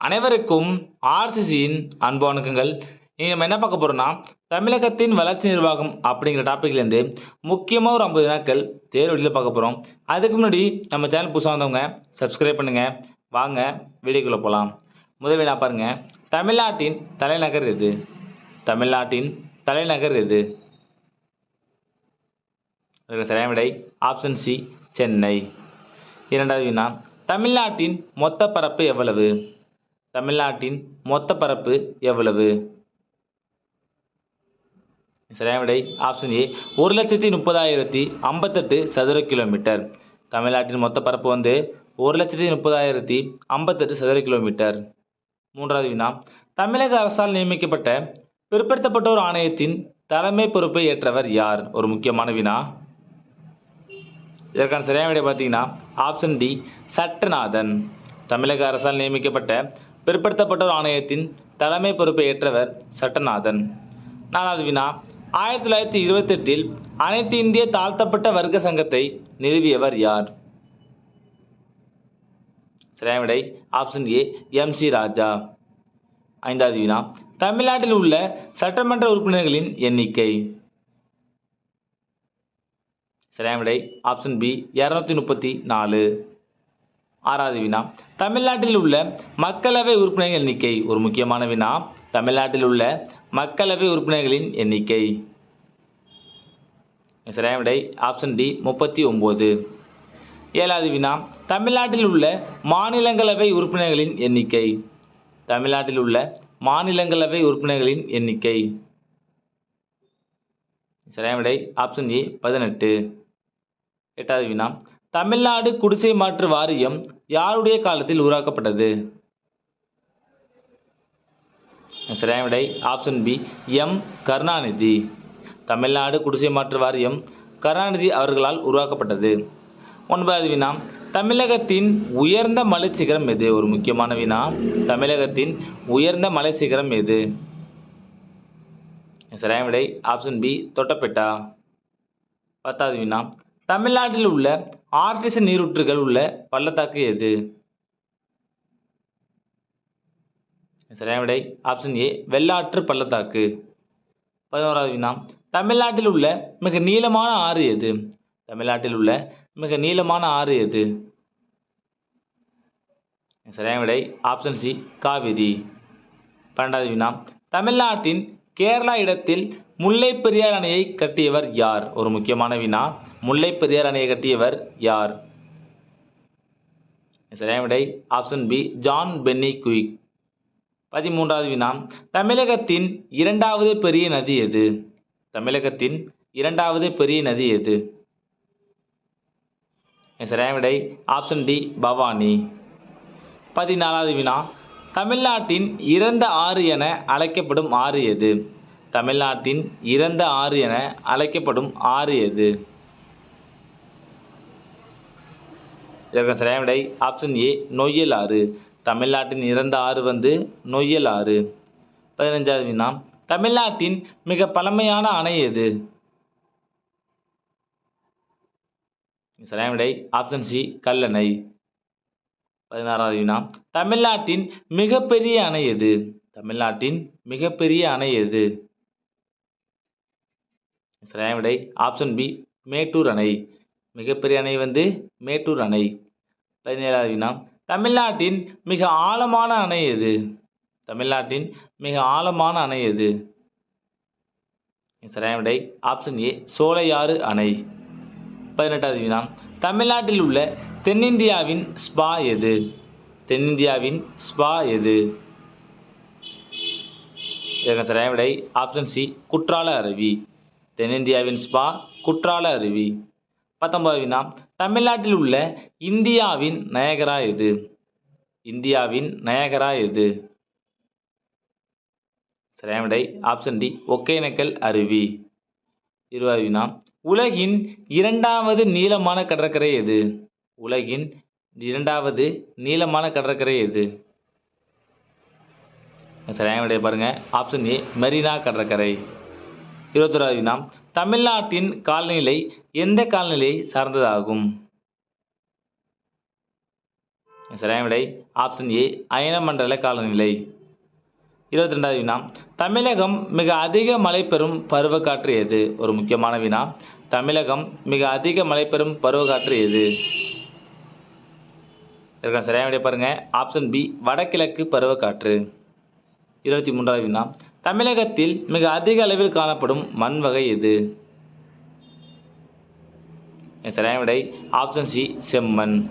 அனைவருக்கும் ஆர்சிசியின் அன்பு வணக்கங்கள். நீங்கள் நம்ம என்ன பார்க்க போகிறோம்னா தமிழகத்தின் வளர்ச்சி நிர்வாகம் அப்படிங்கிற டாப்பிக்லேருந்து முக்கியமாக ஒரு ஐம்பது நாட்கள் தேர்வெளியில் பார்க்க போகிறோம் அதுக்கு முன்னாடி நம்ம சேனல் புதுசாக வந்தவங்க சப்ஸ்கிரைப் பண்ணுங்கள் வாங்க வீடியோக்குள்ளே போகலாம் முதல் வினா பாருங்கள் தமிழ்நாட்டின் தலைநகர் எது? தமிழ்நாட்டின் தலைநகர் எது? சரியான விடை ஆப்ஷன் சி சென்னை. இரண்டாவது வினா தமிழ்நாட்டின் மொத்த பரப்பு எவ்வளவு? தமிழ்நாட்டின் மொத்த பரப்பு எவ்வளவு? சரியான விடை ஆப்ஷன் ஏ ஒரு லட்சத்தி முப்பதாயிரத்தி ஐம்பத்தெட்டு சதுர கிலோமீட்டர் தமிழ்நாட்டின் மொத்த பரப்பு வந்து ஒரு லட்சத்தி முப்பதாயிரத்தி ஐம்பத்தெட்டு சதுர கிலோமீட்டர் மூன்றாவது வினா தமிழக அரசால் நியமிக்கப்பட்ட பிற்படுத்தப்பட்டோர் ஆணையத்தின் தலைமை பொறுப்பை ஏற்றவர் யார்? ஒரு முக்கியமான வினா. இதற்கான சரியான விடை பார்த்தீங்கன்னா ஆப்ஷன் டி சட்டநாதன். தமிழக அரசால் நியமிக்கப்பட்ட பிற்படுத்தப்பட்டோர் ஆணையத்தின் தலைமை பொறுப்பை ஏற்றவர் சட்டநாதன். நாலாவது வினா. ஆயிரத்தி தொள்ளாயிரத்தி இருபத்தெட்டில் அனைத்து இந்திய தாழ்த்தப்பட்ட வர்க்க சங்கத்தை நிறுவியவர் யார்? சரியான விடை. Option A M C Raja. ஐந்தாவது வினா. தமிழ்நாட்டில் உள்ள சட்டமன்ற உறுப்பினர்களின் எண்ணிக்கை. சரியான விடை. ஆப்ஷன் பி இரநூத்தி முப்பத்தி நாலு. ஆறாவது வினா. தமிழ்நாட்டில் உள்ள மக்களவை உறுப்பினர்கள் எண்ணிக்கை ஒரு முக்கியமான வினா. தமிழ்நாட்டில் உள்ள மக்களவை உறுப்பினர்களின் எண்ணிக்கை. சரியான விடை ஆப்ஷன் டி முப்பத்தி ஒம்பது. ஏழாவது வினா. தமிழ்நாட்டில் உள்ள மாநிலங்களவை உறுப்பினர்களின் எண்ணிக்கை. தமிழ்நாட்டில் உள்ள மாநிலங்களவை உறுப்பினர்களின் எண்ணிக்கை. சரியான விடை ஆப்ஷன் ஏ பதினெட்டு. எட்டாவது வினா. தமிழ்நாடு குடிசை மாற்று வாரியம் யாருடைய காலத்தில் உருவாக்கப்பட்டது? சரியான விடை. Option B M Karunanidhi. Tamil Nadu குடிசை மாற்று வாரியம் கருணாநிதி அவர்களால் உருவாக்கப்பட்டது. ஒன்பதாவது வினா. தமிழகத்தின் உயர்ந்த மலை சிகரம் எது? ஒரு முக்கியமான வினா. தமிழகத்தின் உயர்ந்த மலை சிகரம் எது சரியான விடை. Option B Doddabetta. பத்தாவது வினா. தமிழ்நாட்டில் உள்ள ஆர்டிசன் நீரூற்றுகள் உள்ள பள்ளத்தாக்கு எது? சரியான விடை. ஆப்ஷன் ஏ வெள்ளாற்று பள்ளத்தாக்கு. பதினோராவது வினா. தமிழ்நாட்டில் உள்ள மிக நீளமான ஆறு எது? தமிழ்நாட்டில் உள்ள மிக நீளமான ஆறு எது? சரியான விடை. Option C Kaveri. பன்னெண்டாவது வினா. தமிழ்நாட்டின் கேரளா இடத்தில் முல்லை பெரியார் அணையை கட்டியவர் யார்? ஒரு முக்கியமான வினா. முல்லைப்பெரியார் அணையை கட்டியவர் யார்? சரியான விடை option B John Pennycuick பதிமூன்றாவது வினா தமிழகத்தின் இரண்டாவது பெரிய நதி எது? தமிழகத்தின் இரண்டாவது பெரிய நதி எது? சரியான விடை ஆப்ஷன் டி பவானி. பதினாலாவது வினா தமிழ்நாட்டின் இறந்த ஆறு என அழைக்கப்படும் ஆறு எது? தமிழ்நாட்டின் இறந்த ஆறு என அழைக்கப்படும் ஆறு எது? இதற்கு சரியான விடை ஆப்ஷன் ஏ நொய்யல் ஆறு தமிழ்நாட்டின் இறந்த ஆறு வந்து நொய்யல் ஆறு பதினஞ்சாவது வினா தமிழ்நாட்டின் மிக பழமையான அணை எது? சரியான விடை ஆப்ஷன் சி கல்லணை. பதினாறாவது வினா தமிழ்நாட்டின் மிகப்பெரிய அணை எது? தமிழ்நாட்டின் மிகப்பெரிய அணை எது? சரியான விடை ஆப்ஷன் பி மேட்டூர் அணை. மிகப்பெரிய அணை வந்து மேட்டூர் அணை. பதினேழாவது வினா தமிழ்நாட்டின் மிக ஆழமான அணை எது? தமிழ்நாட்டின் மிக ஆழமான அணை எது? சரியான விடை ஆப்ஷன் ஏ சோலையாறு அணை. பதினெட்டாவது வினா தமிழ்நாட்டில் உள்ள தென்னிந்தியாவின் ஸ்பா எது? தென்னிந்தியாவின் ஸ்பா எது? இதற்கு சரியான விடை ஆப்ஷன் சி குற்றால அருவி. தென்னிந்தியாவின் ஸ்பா குற்றால அருவி. பத்தொன்பது வினா. தமிழ்நாட்டில் உள்ள இந்தியாவின் நயகரா எது? இந்தியாவின் நயகரா எது? சரியான விடை. ஆப்ஷன் டி ஒகேனக்கல் அருவி. இருபது வினா. உலகின் இரண்டாவது நீளமான கடற்கரை எது? உலகின் இரண்டாவது நீளமான கடற்கரை எது? சரியான விடைய ஆப்ஷன் ஏ மெரினா கடற்கரை. இருபத்தொராவது வினா. தமிழ்நாட்டின் காலநிலை எந்த காலநிலை சார்ந்ததாகும்? சரியான விடை. ஆப்ஷன் ஏ அயனமண்டல காலநிலை. இருபத்தி ரெண்டாவது வினா. தமிழகம் மிக அதிக மழை பெறும் பருவக்காற்று எது? ஒரு முக்கியமான வினா. தமிழகம் மிக அதிக மழை பெறும் பருவக்காற்று எது? இருக்க சரியான விடைய பாருங்க. ஆப்ஷன் பி வடகிழக்கு பருவக்காற்று. இருபத்தி மூன்றாவது வினா. தமிழகத்தில் மிக அதிக அளவில் காணப்படும் மண் வகை எது? சரியான விடை ஆப்ஷன் சி செம்மண்.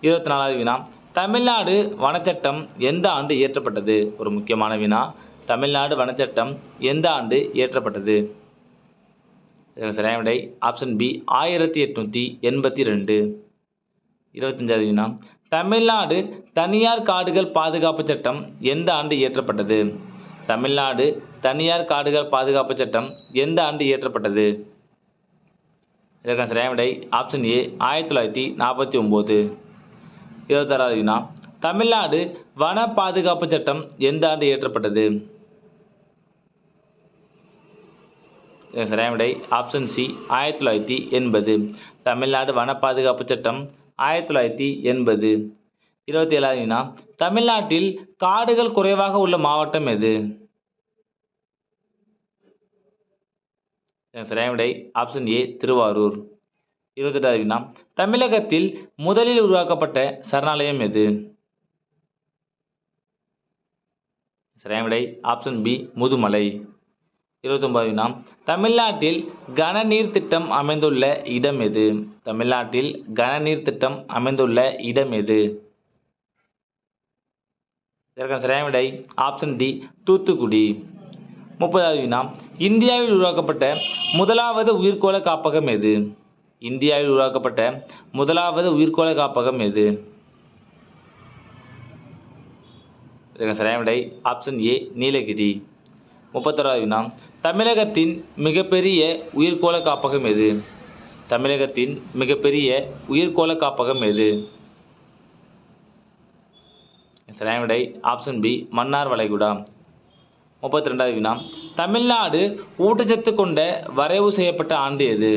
இருபத்தி நாலாவது வினா. தமிழ்நாடு வனச்சட்டம் எந்த ஆண்டு இயற்றப்பட்டது? ஒரு முக்கியமான வினா. தமிழ்நாடு வனச்சட்டம் எந்த ஆண்டு இயற்றப்பட்டது? இதற்கு சரியான விடை ஆப்ஷன் பி ஆயிரத்தி எட்நூற்றி எண்பத்தி ரெண்டு. இருபத்தஞ்சாவது வினா. தமிழ்நாடு தனியார் காடுகள் பாதுகாப்பு சட்டம் எந்த ஆண்டு இயற்றப்பட்டது? தமிழ்நாடு தனியார் காடுகள் பாதுகாப்பு சட்டம் எந்த ஆண்டு இயற்றப்பட்டது? இதற்கான சரியான விடை ஆப்ஷன் ஏ ஆயிரத்தி தொள்ளாயிரத்தி நாற்பத்தி ஒம்பது இருபத்தாறாவது வினா. தமிழ்நாடு வன பாதுகாப்பு சட்டம் எந்த ஆண்டு இயற்றப்பட்டது? சரியான விடை ஆப்ஷன் சி ஆயிரத்தி தொள்ளாயிரத்தி எண்பது. தமிழ்நாடு வன பாதுகாப்பு சட்டம் ஆயிரத்தி தொள்ளாயிரத்தி எண்பது. இருபத்தி ஏழாவது வினா. தமிழ்நாட்டில் காடுகள் குறைவாக உள்ள மாவட்டம் எது இதற்கு சரியான விடை ஆப்ஷன் ஏ திருவாரூர். இருபத்தெட்டாவது வினா தமிழகத்தில் முதலில் உருவாக்கப்பட்ட சரணாலயம் எது? சரியான விடை ஆப்ஷன் பி முதுமலை. இருபத்தொன்பது வினா தமிழ்நாட்டில் கனநீர் திட்டம் அமைந்துள்ள இடம் எது? தமிழ்நாட்டில் கனநீர் திட்டம் அமைந்துள்ள இடம் எது? இதற்கான சரியான விடை ஆப்ஷன் டி தூத்துக்குடி. முப்பதாவது வினா. இந்தியாவில் உருவாக்கப்பட்ட முதலாவது உயிர்கோள காப்பகம் எது? இந்தியாவில் உருவாக்கப்பட்ட முதலாவது உயிர்கோள காப்பகம் எது? இதற்கு சரியான விடை. ஆப்ஷன் ஏ நீலகிரி. முப்பத்தொராவது வினா. தமிழகத்தின் மிகப்பெரிய உயிர்கோள காப்பகம் எது? தமிழகத்தின் மிகப்பெரிய உயிர்கோள காப்பகம் எது? சரியான விடை. ஆப்ஷன் பி மன்னார் வளைகுடா. முப்பத்தி ரெண்டாவது வினா. தமிழ்நாடு ஊட்டச்சத்து கொண்ட வரைவு செய்யப்பட்ட ஆண்டு எது?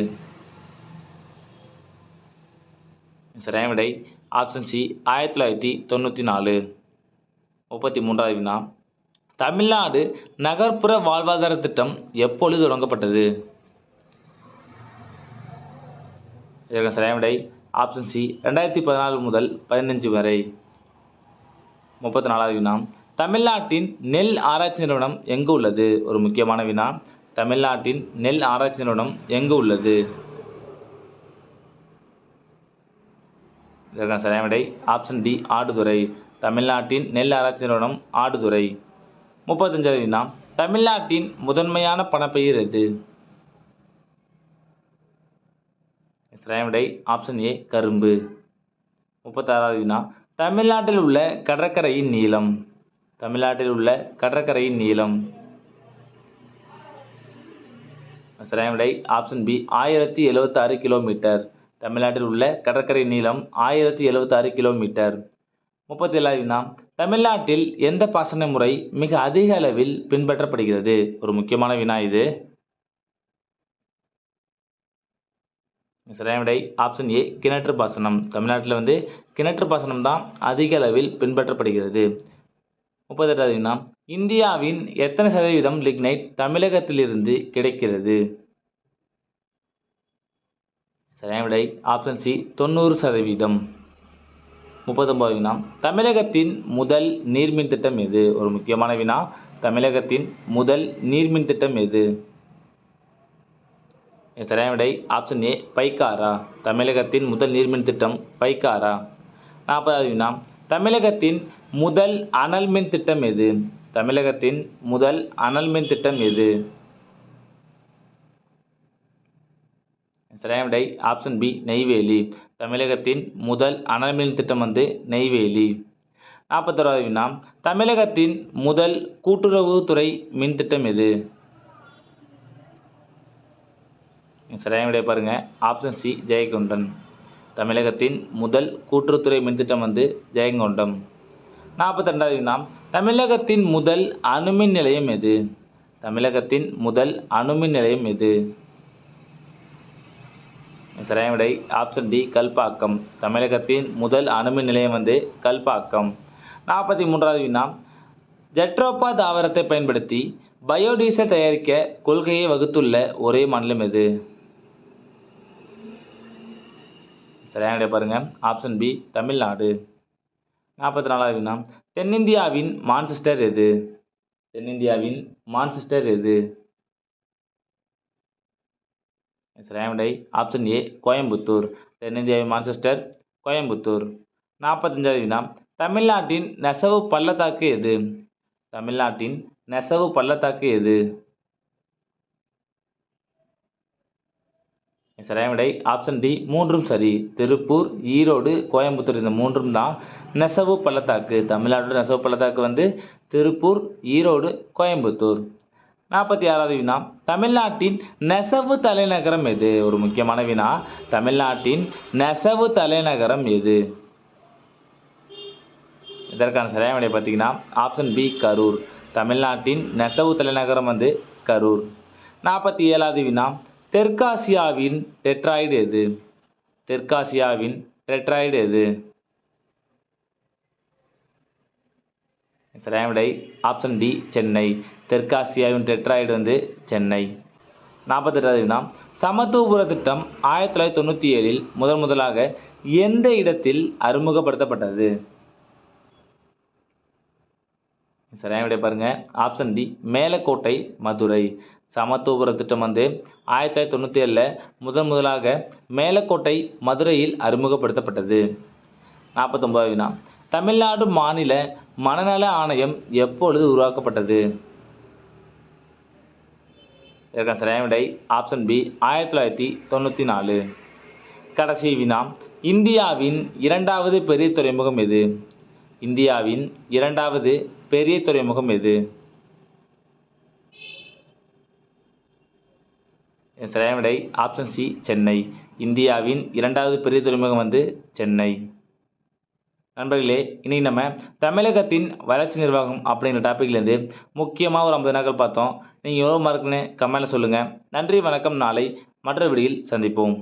சரியான விடை ஆப்ஷன் சி ஆயிரத்தி தொள்ளாயிரத்தி தொண்ணூற்றி நாலு. முப்பத்தி மூன்றாவது வினா. தமிழ்நாடு நகர்ப்புற வாழ்வாதார திட்டம் எப்பொழுது தொடங்கப்பட்டது? இதற்கு சரியான விடை ஆப்ஷன் சி ரெண்டாயிரத்தி பதினாலு முதல் பதினஞ்சு வரை. முப்பத்தி நாலாவது வினா. தமிழ்நாட்டின் நெல் ஆராய்ச்சி நிறுவனம் எங்கு உள்ளது? ஒரு முக்கியமான வினா. தமிழ்நாட்டின் நெல் ஆராய்ச்சி நிறுவனம் எங்கு உள்ளது? இதற்கான சரியான விடை ஆப்ஷன் டி ஆடுதுறை. தமிழ்நாட்டின் நெல் ஆராய்ச்சி நிறுவனம் ஆடுதுறை. முப்பத்தஞ்சாவது வினா. தமிழ்நாட்டின் முதன்மையான பணப்பயிர் எது? சரியான விடை ஆப்ஷன் ஏ கரும்பு. முப்பத்தாறாவது வினா. தமிழ்நாட்டில் உள்ள கடற்கரையின் நீளம். தமிழ்நாட்டில் உள்ள கடற்கரையின் நீளம். சரியான விடை ஆப்ஷன் பி ஆயிரத்தி எழுபத்தாறு கிலோமீட்டர். தமிழ்நாட்டில் உள்ள கடற்கரை நீளம் ஆயிரத்தி எழுபத்தாறு கிலோமீட்டர். முப்பத்தி ஏழாவது வினா தமிழ்நாட்டில் எந்த பாசன முறை மிக அதிக அளவில் பின்பற்றப்படுகிறது? ஒரு முக்கியமான வினா இது. சரியான விடை ஆப்ஷன் ஏ கிணற்று பாசனம். தமிழ்நாட்டில் வந்து கிணற்று பாசனம் தான் அதிக அளவில் பின்பற்றப்படுகிறது. முப்பத்தெட்டாவது வினா இந்தியாவின் எத்தனை சதவீதம் லிக்னைட் தமிழகத்திலிருந்து கிடைக்கிறது? சரியான விடை ஆப்ஷன் சி தொண்ணூறு சதவீதம். முப்பத்தொம்பது வினா தமிழகத்தின் முதல் நீர்மின் திட்டம் எது? ஒரு முக்கியமான வினா. தமிழகத்தின் முதல் நீர்மின் திட்டம் எது? சரியான விடை ஆப்ஷன் ஏ பைக்காரா? தமிழகத்தின் முதல் நீர்மின் திட்டம் பைக்காரா? நாற்பதாவது வினா தமிழகத்தின் முதல் அனல் மின் திட்டம் எது? தமிழகத்தின் முதல் அனல் மின் திட்டம் எது? சரியான விடை ஆப்ஷன் பி நெய்வேலி. தமிழகத்தின் முதல் அனல் மின் திட்டம் வந்து நெய்வேலி. நாற்பத்தோராவது வினா தமிழகத்தின் முதல் கூட்டுறவுத்துறை மின் திட்டம் எது? சரியான விடைய பாருங்கள் ஆப்ஷன் சி ஜெயகுண்டன் தமிழகத்தின் முதல் கூட்டுறவுத்துறை மின்திட்டம் வந்து ஜெயங்கொண்டம். நாற்பத்தி ரெண்டாவது நாம் தமிழகத்தின் முதல் அணுமின் நிலையம் எது? தமிழகத்தின் முதல் அணுமின் நிலையம் எது? சரியான விடை ஆப்ஷன் டி கல்பாக்கம். தமிழகத்தின் முதல் அணுமின் நிலையம் வந்து கல்பாக்கம். நாற்பத்தி மூன்றாவது வினா ஜெட்ரோப்பா தாவரத்தை பயன்படுத்தி பயோடீசல் தயாரிக்க கொள்கையை வகுத்துள்ள ஒரே மாநிலம் எது? சரியான விடை பாருங்கள் ஆப்ஷன் பி தமிழ்நாடு. நாற்பத்தி நாலாவது வினா. தென்னிந்தியாவின் மான்செஸ்டர் எது? தென்னிந்தியாவின் மான்செஸ்டர் எது? சரியான விடை. Option A Coimbatore. தென்னிந்தியாவின் மான்செஸ்டர் கோயம்புத்தூர். நாற்பத்தஞ்சாவது வினா. தமிழ்நாட்டின் நெசவு பள்ளத்தாக்கு எது? தமிழ்நாட்டின் நெசவு பள்ளத்தாக்கு எது? சரியான விடை ஆப்ஷன் டி மூன்றும் சரி. திருப்பூர் ஈரோடு கோயம்புத்தூர் இந்த மூன்றும் தான். நெசவு பள்ளத்தாக்கு. தமிழ்நாட்டோட நெசவு பள்ளத்தாக்கு வந்து திருப்பூர் ஈரோடு கோயம்புத்தூர். நாற்பத்தி ஆறாவது வினா. தமிழ்நாட்டின் நெசவு தலைநகரம் எது? ஒரு முக்கியமான வினா. தமிழ்நாட்டின் நெசவு தலைநகரம் எது? இதற்கான சரியான விடை பார்த்தீங்கன்னா ஆப்ஷன் பி கரூர். தமிழ்நாட்டின் நெசவு தலைநகரம் வந்து கரூர். நாற்பத்தி ஏழாவது வினா. தெற்காசியாவின் டெட்ராய்டு எது? தெற்காசியாவின் டெட்ராய்டு எது? சரியானவிடை ஆப்ஷன் டி சென்னை. தெற்காசியாவின் டெட்ராய்டு வந்து சென்னை. நாற்பத்தெட்டாவது வினா சமத்துவபுர திட்டம் ஆயிரத்தி தொள்ளாயிரத்தி தொண்ணூற்றி ஏழில் முதன் முதலாக எந்த இடத்தில் அறிமுகப்படுத்தப்பட்டது? சரியான விடை பாருங்கள் ஆப்ஷன் டி மேலக்கோட்டை மதுரை. சமத்துவபுர திட்டம் வந்து ஆயிரத்தி தொள்ளாயிரத்தி தொண்ணூற்றி ஏழில் முதன் முதலாக மேலக்கோட்டை மதுரையில் அறிமுகப்படுத்தப்பட்டது. நாற்பத்தொம்பது வினா. தமிழ்நாடு மாநில மனநல ஆணையம் எப்பொழுது உருவாக்கப்பட்டது? இதற்கான சரியான விடை ஆப்ஷன் பி ஆயிரத்தி தொள்ளாயிரத்தி தொண்ணூற்றி நாலு. கடைசி வினா. இந்தியாவின் இரண்டாவது பெரிய துறைமுகம் எது? இந்தியாவின் இரண்டாவது பெரிய துறைமுகம் எது? சரியான விடை ஆப்ஷன் சி சென்னை. இந்தியாவின் இரண்டாவது பெரிய துறைமுகம் வந்து சென்னை. நண்பர்களே இன்னைக்கு நம்ம தமிழகத்தின் வளர்ச்சி நிர்வாகம் அப்படிங்கிற டாப்பிக்லேருந்து முக்கியமாக ஒரு ஐம்பது நாட்கள் பார்த்தோம். நீங்கள் எவ்வளோ மார்க்குன்னு கமெண்ட்டில் சொல்லுங்கள் நன்றி வணக்கம். நாளை மற்ற விடியில் சந்திப்போம்.